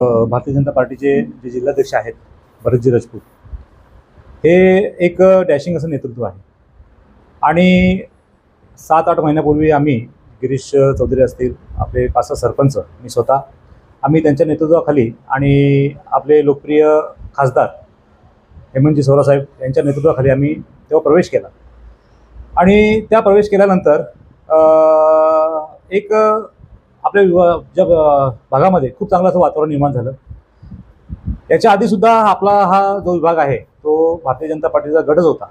भारतीय जनता पार्टीचे जे जिल्हाध्यक्ष आहेत भरतजी राजपूत हे एक डॅशिंग असं नेतृत्व आहे. आणि सात आठ महिन्यापूर्वी आम्ही गिरीश चौधरी असतील आपले पाच सहा सरपंच मी स्वतः आम्ही त्यांच्या नेतृत्वाखाली आणि आपले लोकप्रिय खासदार हेमंतजी सोरासाहेब यांच्या नेतृत्वाखाली आम्ही तेव्हा प्रवेश केला. आणि त्या प्रवेश केल्यानंतर एक आपल्या विभा- ज्या भागामध्ये खूप चांगलं असं वातावरण निर्माण झालं. याच्या आधीसुद्धा आपला हा जो विभाग आहे तो भारतीय जनता पार्टीचा गडच होता.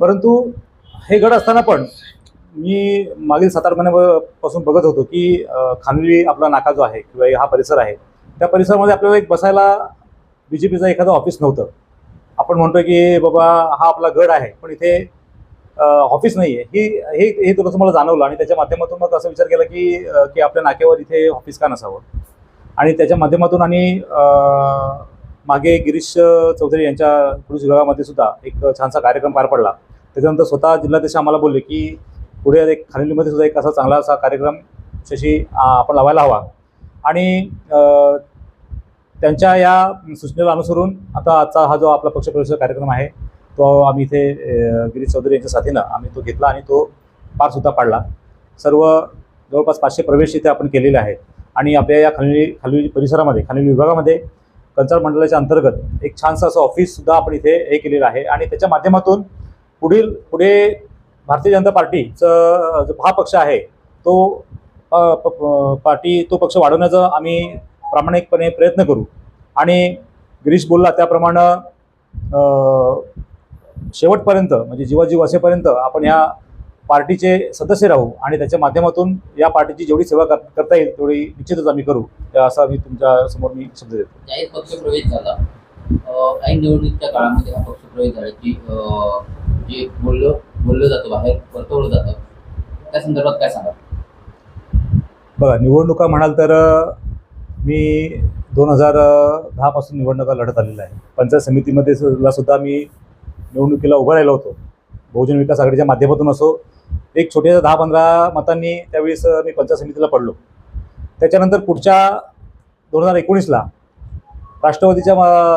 परंतु हे गड असताना पण मी मागील सात आठ महिन्यापासून बघत होतो की खानवी आपला नाका जो आहे किंवा हा परिसर आहे त्या परिसरामध्ये आपल्याला एक बसायला बी जे पीचं एखादं ऑफिस नव्हतं. आपण म्हणतोय की बाबा हा आपला गड आहे पण इथे ऑफिस नाही आहे ही हे हे थोडंसं मला जाणवलं आणि त्याच्या माध्यमातून मग असा विचार केला की की आपल्या नाक्यावर इथे ऑफिस का नसावं? आणि त्याच्या माध्यमातून आणि मागे गिरीश चौधरी यांच्या कृषी विभागामध्ये सुद्धा एक छानसा कार्यक्रम पार पडला. त्याच्यानंतर स्वतः जिल्हाध्यक्ष आम्हाला बोलले की पुढे एक खालीमध्ये सुद्धा एक असा चांगला असा कार्यक्रम शशी आपण लावायला हवा. आणि त्यांच्या या सूचनेला अनुसरून आता आजचा हा जो आपला पक्षप्रवेशाचा कार्यक्रम आहे तो आम्ही इथे गिरीश चौधरी यांच्या साथीनं आम्ही तो घेतला आणि तो पारसुद्धा पाडला. सर्व जवळपास पाचशे प्रवेश इथे आपण केलेले आहेत. आणि आपल्या या खाली खाली परिसरामध्ये खालील विभागामध्ये कंचाळ मंडळाच्या अंतर्गत एक छानसं असं ऑफिससुद्धा आपण इथे हे केलेलं आहे. आणि त्याच्या माध्यमातून पुढील पुढे भारतीय जनता पार्टीचं जो हा पक्ष आहे तो प- प- पार्टी तो पक्ष वाढवण्याचा आम्ही प्रामाणिकपणे प्रयत्न करू. आणि गिरीश बोलला त्याप्रमाणे शेवटपर्यंत म्हणजे जीवाजीव असेपर्यंत आपण या पार्टीचे सदस्य राहू आणि त्याच्या माध्यमातून या पार्टीची जेवढी सेवा कर- करता येईल तेवढी निश्चितच आम्ही करू. असा मी तुमच्यासमोर मी शब्द देतो. जाहीर पक्षप्रवेश झाला. अं, काही निवडणुकीच्या काळामध्ये हा पक्षप्रवेश झाल्याची अं, जे बोललं बोललं जातं बाहेर जातं. त्या संदर्भात काय सांगा बघा निवडणुका म्हणाल तर मी दोन हजार दहापासून निवडणुका लढत आलेला आहे. पंचायत समितीमध्ये सुद्धा मी निवडणुकीला उभं राहिलो होतो. बहुजन विकास आघाडीच्या माध्यमातून असो एक छोट्याशा दहा पंधरा मतांनी त्यावेळेस मी पंचायत समितीला पडलो. त्याच्यानंतर पुढच्या दोन हजार एकोणीसला राष्ट्रवादीच्या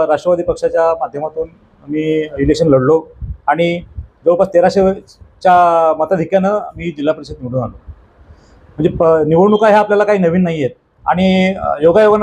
राष्ट्रवादी पक्षाच्या माध्यमातून मी इलेक्शन लढलो आणि जवळपास तेराशेच्या मताधिक्यानं मी जिल्हा परिषद निवडून आलो. म्हणजे प निवडणुका ह्या आपल्याला काही नवीन नाही आहेत आणि योगायोगानं